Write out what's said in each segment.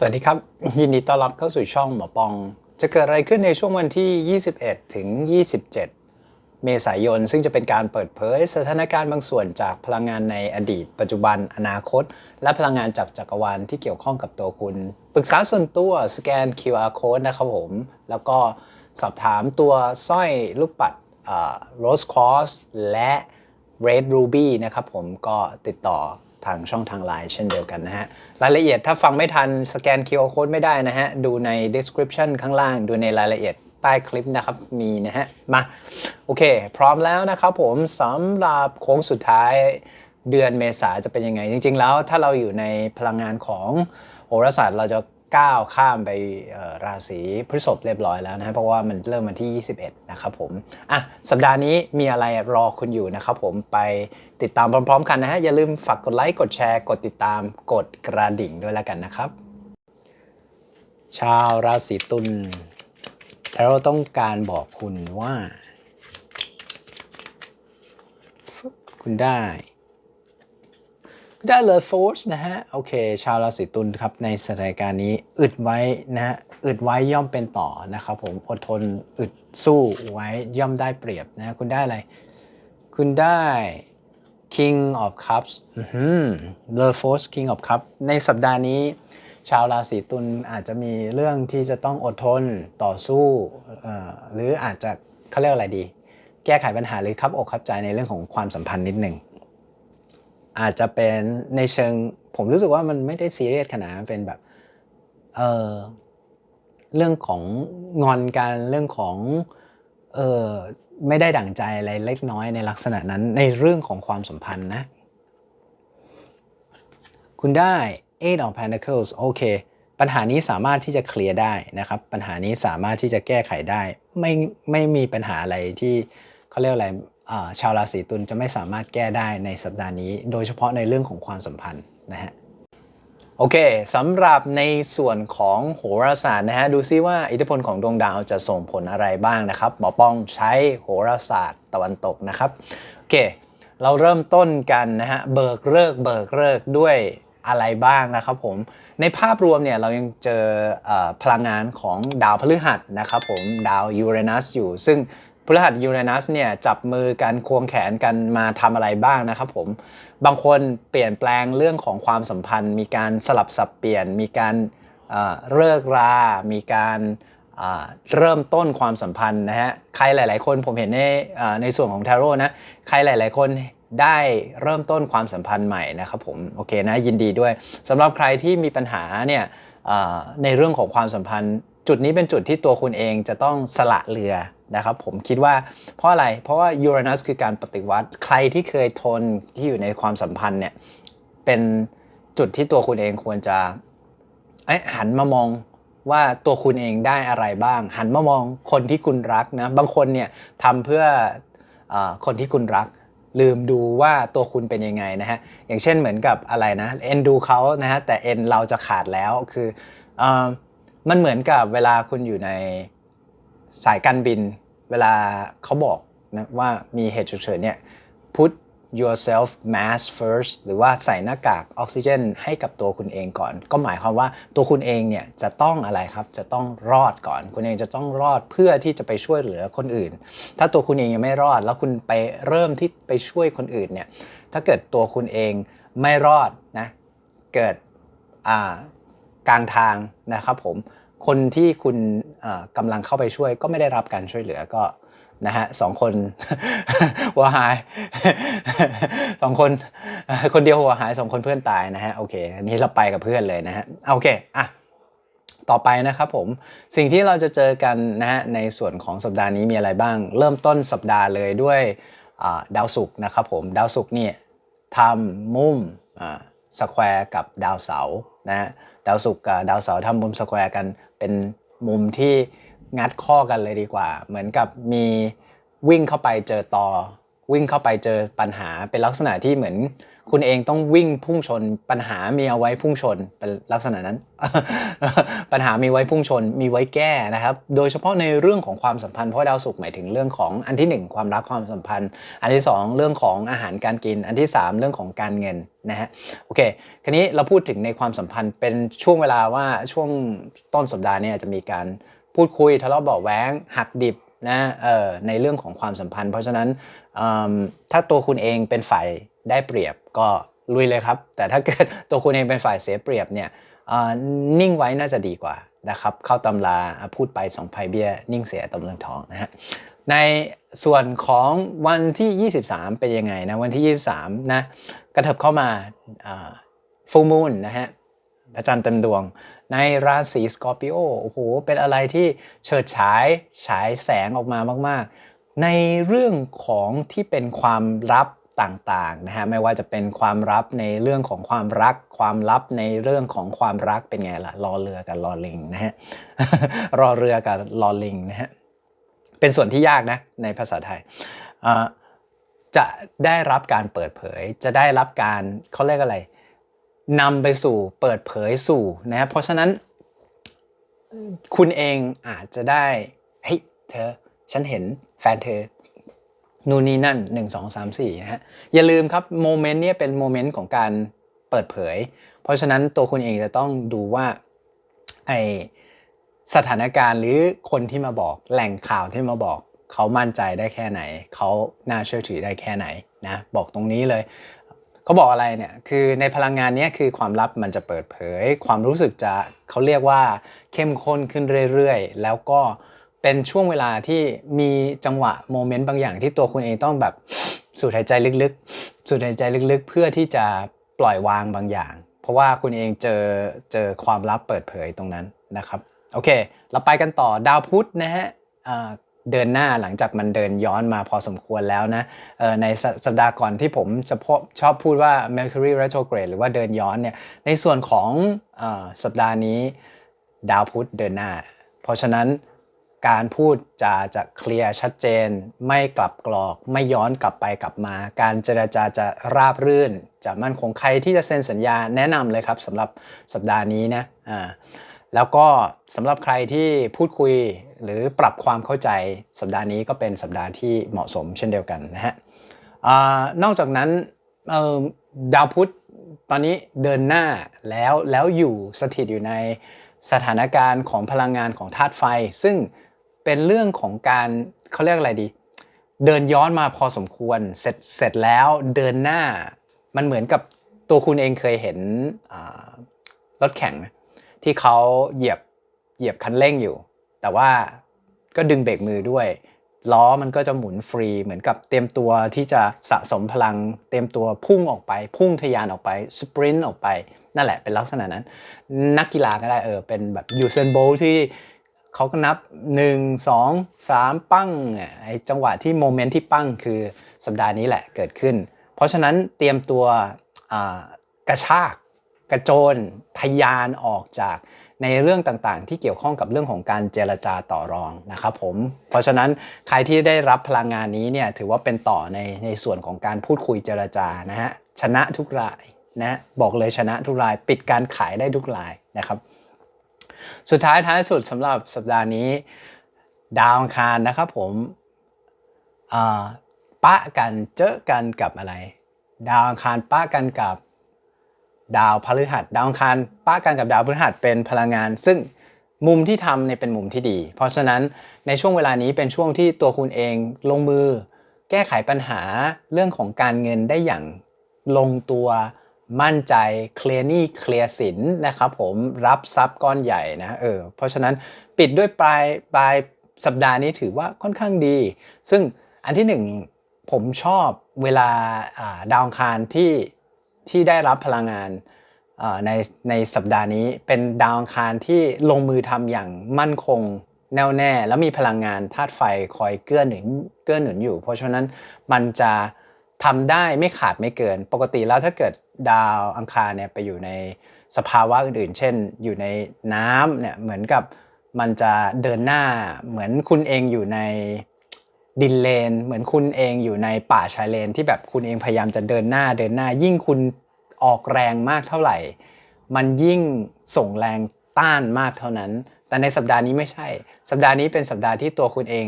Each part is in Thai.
สวัสดีครับ ยินดีต้อนรับเข้าสู่ช่องหมอปอง จะเกิดอะไรขึ้นในช่วงวันที่ 21 ถึง 27 เมษายน ซึ่งจะเป็นการเปิดเผยสถานการณ์บางส่วนจากพลังงานในอดีต ปัจจุบันอนาคต และพลังงานจากจักรวาลที่เกี่ยวข้องกับตัวคุณ ปรึกษาส่วนตัวสแกน QR code นะครับผม แล้วก็สอบถามตัวสร้อยลูกปัดโรสคอสและ Red Ruby นะครับผมก็ติดต่อ ทางช่องทางไลน์เช่นเดียวกันนะฮะ รายละเอียดถ้าฟังไม่ทันสแกน QR code ไม่ได้นะฮะ ดูใน description ข้างล่าง ดูในรายละเอียดใต้คลิปนะครับ มีนะฮะ มา โอเค พร้อมแล้วนะครับผมสำหรับโค้งสุดท้ายเดือนเมษาจะเป็นยังไง จริง ๆ แล้วถ้าเราอยู่ในพลังงานของโหราศาสตร์เราจะ ก้าวข้ามไปราศีพฤษภเรียบร้อยแล้วนะฮะเพราะว่ามันเริ่มวันที่ 21 นะครับผมอะสัปดาห์นี้มีอะไรรอคุณอยู่นะครับผมไปติดตามพร้อม ๆ กันนะฮะอย่าลืมฝากกดไลค์กดแชร์กดติดตามกดกระดิ่งด้วยแล้วกันนะครับ ชาวราศีตุลเราต้องการบอกคุณว่า คุณได้ ได้เลยโฟร์สนะฮะ โอเค ชาวราศีตุลครับ ในสถานการณ์นี้อึดไว้นะฮะอึดไว้ย่อมเป็นต่อนะครับผมอดทนอึดสู้ไว้ย่อมได้เปรียบนะคุณได้อะไร คุณได้ King of Cups The Force King of Cups ในสัปดาห์นี้ ชาวราศีตุลอาจจะมีเรื่องที่จะต้องอดทนต่อสู้ หรืออาจจะเขาเรียกอะไรดี แก้ไขปัญหาหรือคับอกคับใจในเรื่องของความสัมพันธ์นิดหนึ่ง อาจจะเป็นในเชิงผมรู้สึกว่ามันไม่ได้ซีเรียสขนาดเป็นแบบเออเรื่องของงอนกันเรื่องของเออไม่ได้ดั่งใจอะไรเล็กน้อยในลักษณะนั้นในเรื่องของความสัมพันธ์นะ คุณได้ Eight of Pentacles โอเค ปัญหานี้สามารถที่จะเคลียร์ได้นะครับ ปัญหานี้สามารถที่จะแก้ไขได้ ไม่ไม่มีปัญหาอะไรที่เขาเรียกอะไร ชาวราศีตุลจะไม่สามารถแก้ได้ในสัปดาห์นี้ โดยเฉพาะในเรื่องของความสัมพันธ์นะฮะโอเคสำหรับในส่วนของโหราศาสตร์นะฮะดูซิว่าอิทธิพลของดวงดาวจะส่งผลอะไรบ้างนะครับหมอป้องใช้โหราศาสตร์ตะวันตกนะครับโอเค เราเริ่มต้นกันนะฮะเบิกเลิกเบิกเลิกด้วยอะไรบ้างนะครับผมในภาพรวมเนี่ยเรายังเจออพลังงานของดาวพฤหัสนะครับผมดาวยูเรนัสอยู่ ซึ่ง พฤหัสยูเรนัสเนี่ยจับมือกันควงแขนกันมาทำอะไรบ้างนะครับผมบางคนเปลี่ยนแปลงเรื่องของความสัมพันธ์ มีการสลับสับเปลี่ยน มีการเเลิกรา มีการเริ่มต้นความสัมพันธ์นะฮะใครหลาย ๆ คนผมเห็นในในส่วนของทาโร่นะใครหลาย ๆ คนได้เริ่มต้นความสัมพันธ์ใหม่นะครับผมโอเคนะยินดีด้วยสำหรับใครที่มีปัญหาเนี่ยในเรื่องของความสัมพันธ์ จุดนี้เป็นจุดที่ตัวคุณเองจะต้องสละเรือ นะครับผมคิดว่าเพราะอะไร เพราะว่ายูเรนัสคือการปฏิวัติ ใครที่เคยทนที่อยู่ในความสัมพันธ์เนี่ยเป็นจุดที่ตัวคุณเองควรจะเอ้ยหันมามองว่าตัวคุณเองได้อะไรบ้าง หันมามองคนที่คุณรักนะบางคนเนี่ยทำเพื่ออคนที่คุณรัก ลืมดูว่าตัวคุณเป็นยังไงนะฮะอย่างเช่นเหมือนกับอะไรนะเอ็นดูเขานะฮะแต่เอ็นเราจะขาดแล้วคืออมันเหมือนกับเวลาคุณอยู่ใน สายการบินเวลาเขาบอกนะว่ามีเหตุฉุกเฉินเนี่ย put yourself mask first หรือว่าใส่หน้ากากออกซิเจนให้กับตัวคุณเองก่อน ก็หมายความว่าตัวคุณเองเนี่ยจะต้องอะไรครับ จะต้องรอดก่อน คุณเองจะต้องรอดเพื่อที่จะไปช่วยเหลือคนอื่น ถ้าตัวคุณเองยังไม่รอด แล้วคุณไปเริ่มที่ไปช่วยคนอื่นเนี่ย ถ้าเกิดตัวคุณเองไม่รอดนะ เกิดอ่ากลางทางนะครับผม คนที่คุณอ่ากำลังเข้าไปช่วยก็ไม่ได้รับการช่วยเหลือก็นะฮะสองคนหัวหายสองคนคนเดียวหัวหายสองคนเพื่อนตายนะฮะโอเค อันนี้เราไปกับเพื่อนเลยนะฮะโอเคอะต่อไปนะครับผมสิ่งที่เราจะเจอกันนะฮะในส่วนของสัปดาห์นี้มีอะไรบ้าง เริ่มต้นสัปดาห์เลยด้วยดาวศุกร์นะครับผมดาวศุกร์เนี่ยทำมุมสแควร์กับดาวเสาร์นะฮะ ดาวศุกร์กับดาวเสาร์ทำมุมสแควร์กัน เป็นมุมที่งัดข้อกันเลยดีกว่า เหมือนกับมีวิ่งเข้าไปเจอต่อ วิ่งเข้าไปเจอปัญหาเป็นลักษณะที่เหมือน คุณเองต้องวิ่งพุ่งชน ปัญหามีเอาไว้พุ่งชนเป็นลักษณะนั้น ปัญหามีไว้พุ่งชน มีไว้แก้นะครับ โดยเฉพาะในเรื่องของความสัมพันธ์เพราะดาวศุกร์หมายถึงเรื่องของอันที่หนึ่งความรักความสัมพันธ์ อันที่สองเรื่องของอาหารการกิน อันที่สามเรื่องของการเงินนะฮะโอเคคราวนี้เราพูดถึงในความสัมพันธ์เป็นช่วงเวลาว่าช่วงต้นสัปดาห์เนี่ยจะมีการพูดคุยทะเลาะเบาะแว้งหักดิบนะเอ่อในเรื่องของความสัมพันธ์ เพราะฉะนั้นถ้าตัวคุณเองเป็นฝ่ายได้เปรียบ ก็ลุยเลยครับ แต่ถ้าเกิดตัวคุณเองเป็นฝ่ายเสียเปรียบเนี่ยนิ่งไว้น่าจะดีกว่านะครับ เข้าตำราพูดไปสองภัยเบี้ย นิ่งเสียตำเรืองทองนะฮะในส่วนของวันที่ 23 เป็นยังไงนะ วันที่ 23 นะ กระเถิบเข้ามาฟูมูลนะฮะพระจันทร์เต็มดวง ในราศีสกอร์ปิโอโอ้โห เป็นอะไรที่เฉิดฉายฉายแสงออกมามาก ๆ ในเรื่องของที่เป็นความลับ ต่างๆนะฮะไม่ว่าจะเป็นความลับในเรื่องของความรัก ความลับในเรื่องของความรักเป็นไงล่ะรอเรือกับรอลิงนะฮะรอเรือกับรอลิงนะฮะเป็นส่วนที่ยากนะในภาษาไทยจะได้รับการเปิดเผย จะได้รับการเขาเรียกอะไรนำไปสู่เปิดเผยสู่นะเพราะฉะนั้นคุณเองอาจจะได้เฮ้ยเธอฉันเห็นแฟนเธอ นู่นนี่นั่น 1 2 3 4นะฮะอย่าลืมครับโมเมนต์นี้เป็นโมเมนต์ของการเปิดเผย เพราะฉะนั้นตัวคุณเองจะต้องดูว่าไอสถานการณ์หรือคนที่มาบอกแหล่งข่าวที่มาบอกเขามั่นใจได้แค่ไหน เขาน่าเชื่อถือได้แค่ไหนนะบอกตรงนี้เลยเขาบอกอะไรเนี่ยคือในพลังงานนี้คือความลับมันจะเปิดเผย ความรู้สึกจะเขาเรียกว่าเข้มข้นขึ้นเรื่อยๆ แล้วก็ เป็นช่วงเวลาที่มีจังหวะโมเมนต์บางอย่างที่ตัวคุณเองต้องแบบสูดหายใจลึกๆ สูดหายใจลึกๆ เพื่อที่จะปล่อยวางบางอย่าง เพราะว่าคุณเองเจอเจอความลับเปิดเผยตรงนั้นนะครับโอเค เราไปกันต่อดาวพุธนะฮะเดินหน้าหลังจากมันเดินย้อนมาพอสมควรแล้วนะในสัปดาห์ก่อนที่ผมจะชอบพูดว่า Mercury retrograde หรือว่าเดินย้อนเนี่ยในส่วนของอสัปดาห์นี้ดาวพุธเดินหน้า เพราะฉะนั้น การพูดจะจะเคลียร์ชัดเจน ไม่กลับกรอก ไม่ย้อนกลับไปกลับมา การเจรจาจะราบรื่น จะมั่นคงใครที่จะเซ็นสัญญาแนะนำเลยครับสำหรับสัปดาห์นี้นะอ่าแล้วก็สำหรับใครที่พูดคุยหรือปรับความเข้าใจสัปดาห์นี้ก็เป็นสัปดาห์ที่เหมาะสมเช่นเดียวกันนะฮะอนอกจากนั้นดาวพุธตอนนี้เดินหน้าแล้วแล้วอยู่สถิตอยู่ในสถานการณ์ของพลังงานของธาตุไฟ ซึ่ง เป็นเรื่องของการเขาเรียกอะไรดี เดินย้อนมาพอสมควรเสร็จเสร็จแล้วเดินหน้ามันเหมือนกับตัวคุณเองเคยเห็นรถแข่งที่เขาเหยียบเหยียบคันเร่งอยู่ แต่ว่าก็ดึงเบรกมือด้วย ล้อมันก็จะหมุนฟรีเหมือนกับเตรียมตัวที่จะสะสมพลัง เตรียมตัวพุ่งออกไป พุ่งทะยานออกไปสปรินต์ออกไป นั่นแหละเป็นลักษณะนั้น นักกีฬาก็ได้เออเป็นแบบยูเซนโบที่ เขาก็นับ 1 2 3 ปั้งไอจังหวะที่โมเมนต์ที่ปั้งคือสัปดาห์นี้แหละเกิดขึ้น เพราะฉะนั้นเตรียมตัวกระชากกระโจนทยานออกจากในเรื่องต่างๆ ที่เกี่ยวข้องกับเรื่องของการเจรจาต่อรองนะครับผม เพราะฉะนั้นใครที่ได้รับพลังงานนี้เนี่ยถือว่าเป็นต่อในในส่วนของการพูดคุยเจรจานะฮะชนะทุกรายนะบอกเลยชนะทุกราย ปิดการขายได้ทุกรายนะครับ สุดท้ายท้ายสุดสำหรับสัปดาห์นี้ ดาวอังคารนะครับผมปะกันเจอกันกับอะไร ดาวอังคารปะกันกับดาวพฤหัส ดาวอังคารป้ากันกับดาวพฤหัสเป็นพลังงาน ซึ่งมุมที่ทำเนี่ยเป็นมุมที่ดี เพราะฉะนั้นในช่วงเวลานี้เป็นช่วงที่ตัวคุณเองลงมือ แก้ไขปัญหาเรื่องของการเงินได้อย่างลงตัว มั่นใจเคลียร์หนี้เคลียร์สินนะครับผมรับทรัพย์ก้อนใหญ่นะเออเพราะฉะนั้นปิดด้วยปลายปลายสัปดาห์นี้ถือว่าค่อนข้างดี ซึ่งอันที่หนึ่งผมชอบเวลาดาวคารที่ที่ได้รับพลังงานในในสัปดาห์นี้เป็นดาวคารที่ลงมือทำอย่างมั่นคงแน่วแน่แล้วมีพลังงานธาตุไฟคอยเกื้อหนุนเกื้อหนุนอยู่ เพราะฉะนั้นมันจะทำได้ไม่ขาดไม่เกิน ปกติแล้วถ้าเกิด ดาวอังคารเนี่ยไปอยู่ในสภาวะอื่นๆ เช่น อยู่ในน้ำเนี่ยเหมือนกับมันจะเดินหน้าเหมือนคุณเองอยู่ในดินเลน เหมือนคุณเองอยู่ในป่าชายเลนที่แบบคุณเองพยายามจะเดินหน้าเดินหน้า ยิ่งคุณออกแรงมากเท่าไหร่ มันยิ่งส่งแรงต้านมากเท่านั้น แต่ในสัปดาห์นี้ไม่ใช่ สัปดาห์นี้เป็นสัปดาห์ที่ตัวคุณเอง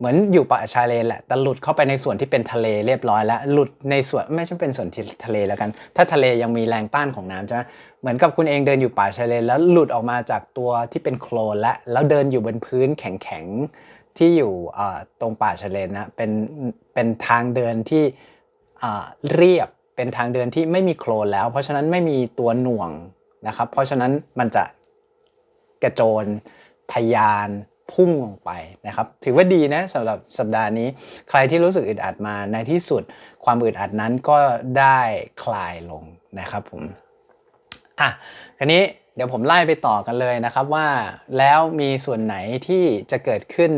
เหมือนอยู่ป่าชายเลนแหละแต่หลุดเข้าไปในส่วนที่เป็นทะเลเรียบร้อยแล้ว หลุดในส่วนไม่ใช่เป็นส่วนที่ทะเลแล้วกัน ถ้าทะเลยังมีแรงต้านของน้ำใช่ไหมเหมือนกับคุณเองเดินอยู่ป่าชายเลนแล้วหลุดออกมาจากตัวที่เป็นโคลนและแล้วเดินอยู่บนพื้นแข็งๆที่อยู่ตรงป่าชายเลนนะเป็นเป็นทางเดินที่เรียบเป็นทางเดินที่ไม่มีโคลนแล้ว เพราะฉะนั้นไม่มีตัวหน่วงนะครับ เพราะฉะนั้นมันจะกระโจนทยาน พุ่งลงไปนะครับ ถือว่าดีนะสำหรับสัปดาห์นี้ ใครที่รู้สึกอึดอัดมาในที่สุด ความอึดอัดนั้นก็ได้คลายลงนะครับผมอะคราวนี้เดี๋ยวผมไล่ไปต่อกันเลยนะครับว่าแล้วมีส่วนไหนที่จะเกิดขึ้น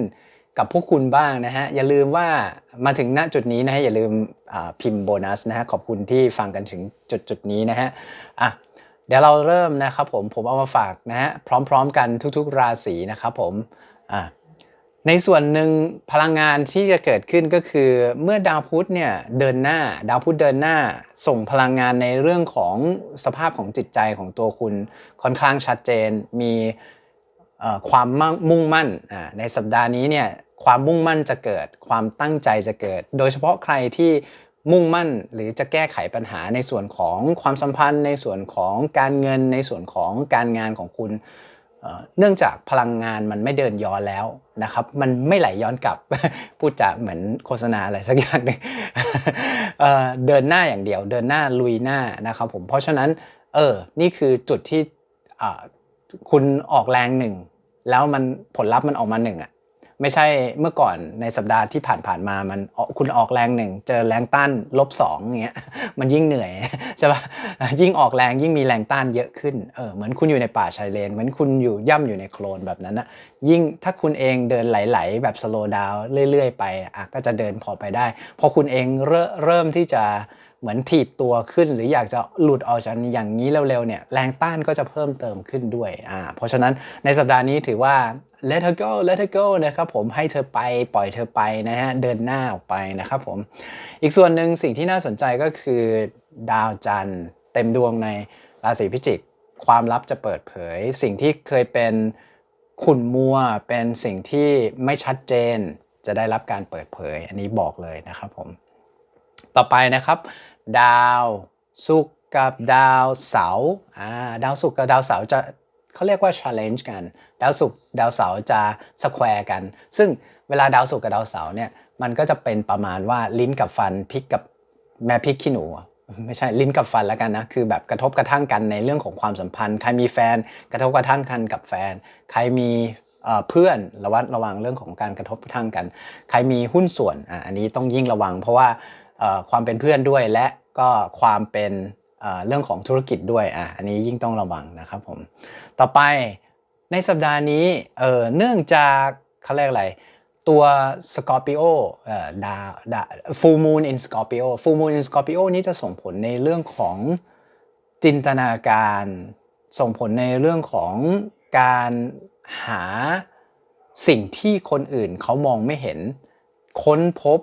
กับพวกคุณบ้างนะฮะ อย่าลืมว่ามาถึงณจุดนี้นะฮะ อย่าลืมพิมพ์โบนัสนะฮะ ขอบคุณที่ฟังกันถึงจุดจุดนี้นะฮะอะเดี๋ยวเราเริ่มนะครับผมผมเอามาฝากนะฮะ พร้อมๆกันทุกๆ ราศีนะครับผม ในส่วนหนึ่งพลังงานที่จะเกิดขึ้นก็คือ เมื่อดาวพุธเนี่ยเดินหน้า ดาวพุธเดินหน้า ส่งพลังงานในเรื่องของสภาพของจิตใจของตัวคุณค่อนข้างชัดเจน มีความมุ่งมั่นในสัปดาห์นี้เนี่ยความมุ่งมั่นจะเกิด ความตั้งใจจะเกิด โดยเฉพาะใครที่มุ่งมั่นหรือจะแก้ไขปัญหาในส่วนของความสัมพันธ์ ในส่วนของการเงินในส่วนของการงานของคุณ เนื่องจากพลังงานมันไม่เดินย้อนแล้วนะครับ มันไม่ไหลย้อนกลับ พูดจะเหมือนโฆษณาอะไรสักอย่างหนึ่งเดินหน้าอย่างเดียว เดินหน้าลุยหน้านะครับผม เพราะฉะนั้น เออ นี่คือจุดที่คุณออกแรงหนึ่ง แล้วมันผลลัพธ์มันออกมาหนึ่งอะ ไม่ใช่เมื่อก่อนในสัปดาห์ที่ผ่านๆมามันคุณออกแรงหนึ่งเจอแรงต้านลบสองเงี้ยมันยิ่งเหนื่อยใช่ปะยิ่งออกแรงยิ่งมีแรงต้านเยอะขึ้นเออเหมือนคุณอยู่ในป่าชายเลน เหมือนคุณอยู่ย่ำอยู่ในโคลนแบบนั้นนะยิ่งถ้าคุณเองเดินไหลๆแบบสโลว์ดาวเรื่อยๆ ไปอะก็จะเดินพอไปได้ พอคุณเองเริ่มที่จะ เหมือนถีบตัวขึ้น หรืออยากจะหลุดออกจากอย่างนี้เร็วๆเนี่ยแรงต้านก็จะเพิ่มเติมขึ้นด้วยอ่าเพราะฉะนั้นในสัปดาห์นี้ถือว่า let her go let her go นะครับผมให้เธอไปปล่อยเธอไปนะฮะเดินหน้าออกไปนะครับผมอีกส่วนหนึ่งสิ่งที่น่าสนใจก็คือดาวจันทร์เต็มดวงในราศีพิจิก ความลับจะเปิดเผย สิ่งที่เคยเป็นขุ่นมัวเป็นสิ่งที่ไม่ชัดเจนจะได้รับการเปิดเผย อันนี้บอกเลยนะครับผม ต่อไปนะครับ ดาวศุกร์กับดาวเสาร์อ่าดาวศุกร์กับดาวเสาร์จะเขาเรียกว่า challenge กัน ดาวศุกร์ดาวเสาร์จะ square กัน ซึ่งเวลาดาวศุกร์กับดาวเสาร์เนี่ยมันก็จะเป็นประมาณว่าลิ้นกับฟันพิกกับแม่พริกขี้หนูไม่ใช่ลิ้นกับฟันแล้วกันนะคือแบบกระทบกระทั่งกันในเรื่องของความสัมพันธ์ ใครมีแฟนกระทบกระทั่งกันกับแฟน ใครมีเพื่อนระวัดระวังเรื่องของการกระทบกระทั่งกัน ใครมีหุ้นส่วนอ่อันนี้ต้องยิ่งระวัง เพราะว่า ความเป็นเพื่อนด้วยและก็ความเป็นเรื่องของธุรกิจด้วยอะอันนี้ยิ่งต้องระวังนะครับผมต่อไปในสัปดาห์นี้เออเนื่องจากเขาเรียกอะไรตัวสกอร์ปิโอดาดาฟูมูนอินสกอร์ปิโอฟูมูนอินสกอร์ปิโอนี้จะส่งผลในเรื่องของจินตนาการส่งผลในเรื่องของการหาสิ่งที่คนอื่นเขามองไม่เห็นค้นพบ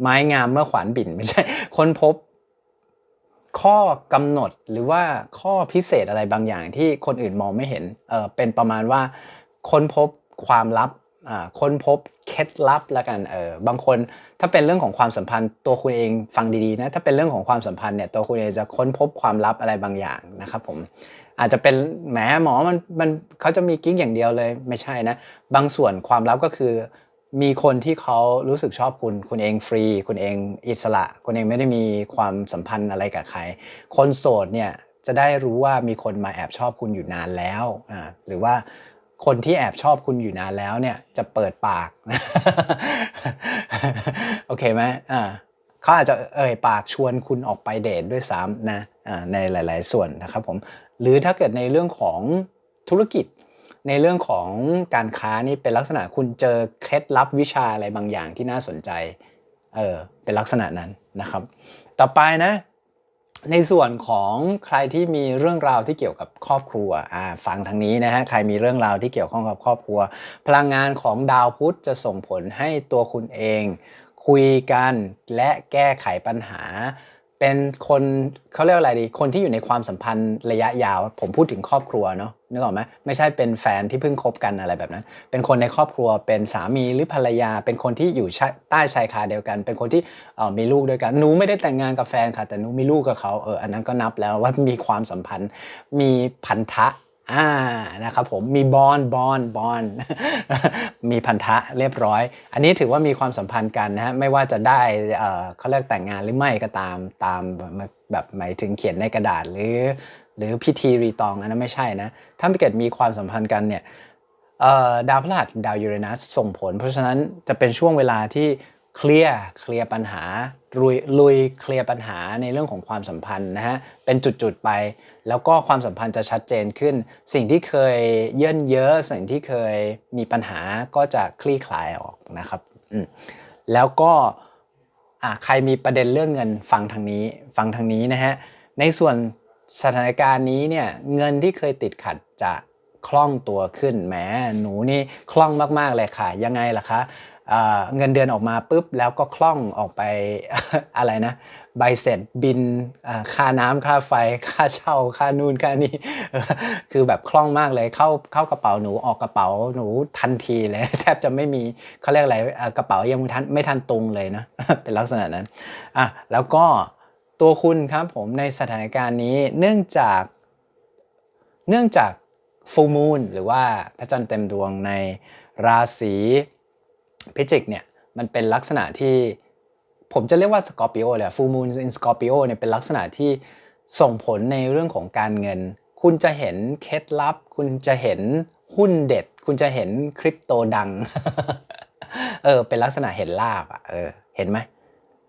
ไม้งามเมื่อขวานบิ่นไม่ใช่ ค้นพบ ข้อกำหนดหรือว่าข้อพิเศษอะไรบางอย่างที่คนอื่นมองไม่เห็นเออเป็นประมาณว่า ค้นพบความลับอ่าค้นพบเคล็ดลับแล้วกันเออบางคนถ้าเป็นเรื่องของความสัมพันธ์ ตัวคุณเองฟังดีๆนะถ้าเป็นเรื่องของความสัมพันธ์เนี่ยตัวคุณเองจะค้นพบความลับอะไรบางอย่างนะครับผมอาจจะเป็นแหมหมอมันมันเขาจะมีกิ๊กอย่างเดียวเลยไม่ใช่นะ บางส่วนความลับก็คือ มีคนที่เขารู้สึกชอบคุณ คุณเองฟรี คุณเองอิสระ คุณเองไม่ได้มีความสัมพันธ์อะไรกับใคร คนโสดเนี่ยจะได้รู้ว่ามีคนมาแอบชอบคุณอยู่นานแล้วอ่าหรือว่าคนที่แอบชอบคุณอยู่นานแล้วเนี่ยจะเปิดปากโอเคไหมอ่าเขาอาจจะเอ่ยปากชวนคุณออกไปเดทด้วยซ้ำนะในหลาย ๆ ส่วนนะครับผมหรือถ้าเกิดในเรื่องของธุรกิจ ในเรื่องของการค้านี่เป็นลักษณะคุณเจอเคล็ดลับวิชาอะไรบางอย่างที่น่าสนใจเออเป็นลักษณะนั้นนะครับ ต่อไปนะในส่วนของใครที่มีเรื่องราวที่เกี่ยวกับครอบครัวอ่าฟังทางนี้นะฮะใครมีเรื่องราวที่เกี่ยวข้องกับครอบครัว พลังงานของดาวพุธจะส่งผลให้ตัวคุณเอง คุยกันและแก้ไขปัญหา เป็นคนเขาเรียกอะไรดี คนที่อยู่ในความสัมพันธ์ระยะยาว ผมพูดถึงครอบครัวเนาะนึกออกไหมไม่ใช่เป็นแฟนที่เพิ่งคบกันอะไรแบบนั้น เป็นคนในครอบครัวเป็นสามีหรือภรรยา เป็นคนที่อยู่ใต้ชายคาเดียวกัน เป็นคนที่มีลูกด้วยกันหนูไม่ได้แต่งงานกับแฟนค่ะ แต่หนูมีลูกกับเขาเอออันนั้นก็นับแล้วว่ามีความสัมพันธ์มีพันธะ อ่านะครับผมมีบอนบอนบอนมีพันธะเรียบร้อย อันนี้ถือว่ามีความสัมพันธ์กันนะฮะไม่ว่าจะได้เอ่อเขาเรียกแต่งงานหรือไม่ก็ตามตามแบบหมายถึงเขียนในกระดาษหรือ หรือพิธีรีตองอันนั้นไม่ใช่นะ ถ้าเกิดมีความสัมพันธ์กันเนี่ยดาวพฤหัสดาวยูเรนัสส่งผล เพราะฉะนั้นจะเป็นช่วงเวลาที่ เคลียร์เคลียร์ปัญหาลุยลุยเคลียร์ปัญหาในเรื่องของความสัมพันธ์นะฮะเป็นจุดๆไป แล้วก็ความสัมพันธ์จะชัดเจนขึ้น สิ่งที่เคยเยื่นเยอะสิ่งที่เคยมีปัญหาก็จะคลี่คลายออกนะครับแล้วก็อะใครมีประเด็นเรื่องเงินฟังทางนี้ฟังทางนี้นะฮะในส่วนสถานการณ์นี้เนี่ยเงินที่เคยติดขัดจะคล่องตัวขึ้นแหมหนูนี่คล่องมากๆเลยค่ะ ยังไงล่ะคะ เงินเดือนออกมาปุ๊บแล้วก็คล่องออกไปอะไรนะใบเสร็จบินค่าน้ำค่าไฟ ค่าเช่าค่านู่นค่านี่คือแบบคล่องมากเลยเข้าเข้ากระเป๋าหนูออกกระเป๋าหนูทันทีเลย แทบจะไม่มีเขาเรียกอะไรกระเป๋ายังไม่ทันไม่ทันตุงเลยนะเป็นลักษณะนั้นอะแล้วก็ตัวคุณครับผมในสถานการณ์นี้เนื่องจากเนื่องจาก full moon หรือว่าพระจันทร์เต็มดวงในราศี พิจิกเนี่ยมันเป็นลักษณะที่ผมจะเรียกว่าสกอร์ปิโอเลยฟูมูนอินสกอร์ปิโอเนี่ยเป็นลักษณะที่ส่งผลในเรื่องของการเงิน คุณจะเห็นเคล็ดลับ คุณจะเห็นหุ้นเด็ด คุณจะเห็นคริปโตดัง เออ เป็นลักษณะเห็นลาบอะ เออ เห็นไหม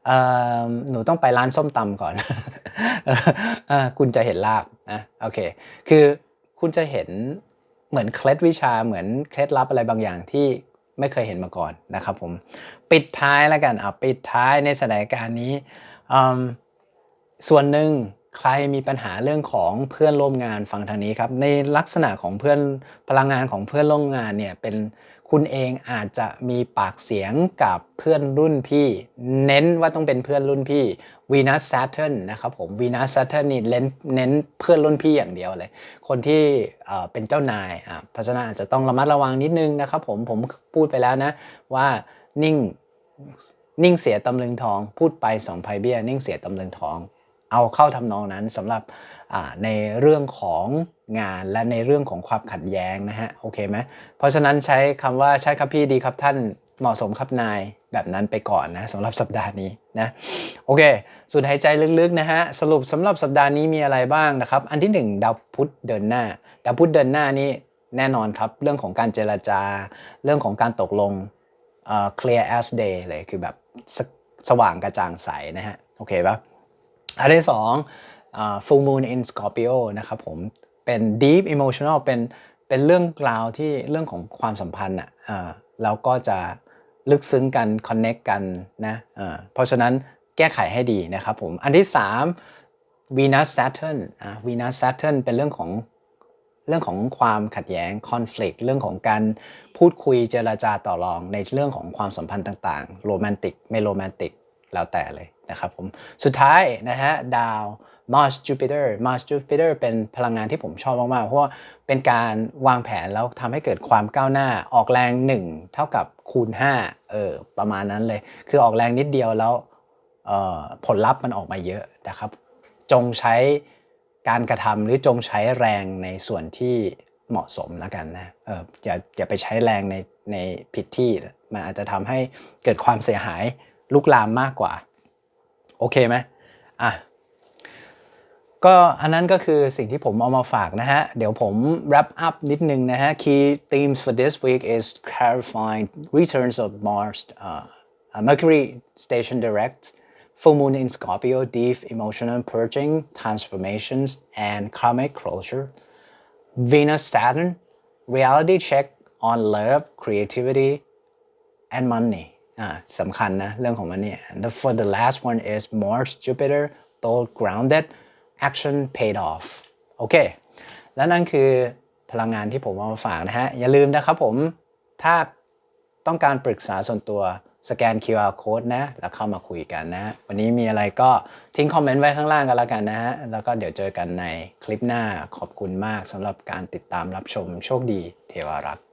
เออหนูต้องไปร้านส้มตำก่อนเออคุณจะเห็นลาบนะโอเค คือคุณจะเห็นเหมือนเคล็ดวิชาเหมือนเคล็ดลับอะไรบางอย่างที่ ไม่เคยเห็นมาก่อนนะครับผมปิดท้ายแล้วกันอะปิดท้ายในสถานการณ์นี้ส่วนหนึ่งใครมีปัญหาเรื่องของเพื่อนร่วมงานฟังทางนี้ครับในลักษณะของเพื่อนพลังงานของเพื่อนร่วมงานเนี่ยเป็น คุณเองอาจจะมีปากเสียงกับเพื่อนรุ่นพี่ เน้นว่าต้องเป็นเพื่อนรุ่นพี่ Venus Saturn นะครับผม Venus Saturn นี่เน้นเน้นเพื่อนรุ่นพี่อย่างเดียวเลย คนที่เอ่อเป็นเจ้านายอะเพราะฉะนั้นอาจจะต้องระมัดระวังนิดนึงนะครับผมผมพูดไปแล้วนะว่านิ่งนิ่งเสียตำลึงทอง พูดไปสองไพเบี้ย นิ่งเสียตำลึงทอง เอาเข้าทำนองนั้นสำหรับในเรื่องของงานและในเรื่องของความขัดแย้งนะฮะโอเคไหมเพราะฉะนั้นใช้คำว่าใช่ครับพี่ดีครับท่านเหมาะสมครับนายแบบนั้นไปก่อนนะสำหรับสัปดาห์นี้นะโอเคสูดหายใจลึกๆนะฮะสรุปสำหรับสัปดาห์นี้มีอะไรบ้างนะครับ อันที่หนึ่งดาวพุธเดินหน้า ดาวพุธเดินหน้านี่แน่นอนครับ เรื่องของการเจรจา เรื่องของการตกลงเอ่อ clear as day เลยคือแบบสสว่างกระจ่างใสนะฮะโอเคปะ อันที่สอง full moon in Scorpio นะครับผมเป็น deep emotional เป็นเป็นเรื่องราวที่เรื่องของความสัมพันธ์อะแล้วก็จะลึกซึ้งกัน connect กันนะเพราะฉะนั้นแก้ไขให้ดีนะครับผม อันที่สาม Venus Saturn อ่า Venus Saturn เป็นเรื่องของเรื่องของความขัดแย้ง conflict เรื่องของการพูดคุยเจรจาต่อรองในเรื่องของความสัมพันธ์ต่างๆโรแมนติกไม่โรแมนติกแล้วแต่เลย นะครับผมสุดท้ายนะฮะดาว Mars Jupiter Mars Jupiter เป็นพลังงานที่ผมชอบมาก ๆ เพราะว่าเป็นการวางแผนแล้วทำให้เกิดความก้าวหน้าออกแรง 1 เท่ากับคูณ5เออประมาณนั้นเลย คือออกแรงนิดเดียวแล้วออผลลัพธ์มันออกมาเยอะนะครับ จงใช้การกระทำหรือจงใช้แรงในส่วนที่เหมาะสมแล้วกันนะเอออย่าอย่าไปใช้แรงในในผิดที่ มันอาจจะทำให้เกิดความเสียหายลุกลามมากกว่า โอเคไหมอะก็อันนั้นก็คือสิ่งที่ผมเอามาฝากนะฮะ เดี๋ยวผม wrap up นิดนึงนะฮะ key themes for this week is clarifying returns of Mars uh, uh, Mercury station direct full moon in Scorpio deep emotional purging transformations and karmic closure Venus Saturn reality check on love creativity and money สำคัญนะเรื่องของมันเนี่ย and for the last one is Mars Jupiter stayed grounded action paid off โอเค และนั่นคือพลังงานที่ผมเอามาฝากนะฮะ อย่าลืมนะครับผม ถ้าต้องการปรึกษาส่วนตัวสแกน QR code นะ แล้วเข้ามาคุยกันนะ วันนี้มีอะไรก็ทิ้งคอมเมนต์ไว้ข้างล่างกันแล้วกันนะฮะ แล้วก็เดี๋ยวเจอกันในคลิปหน้าขอบคุณมากสำหรับการติดตามรับชมโชคดีเทวารักษ์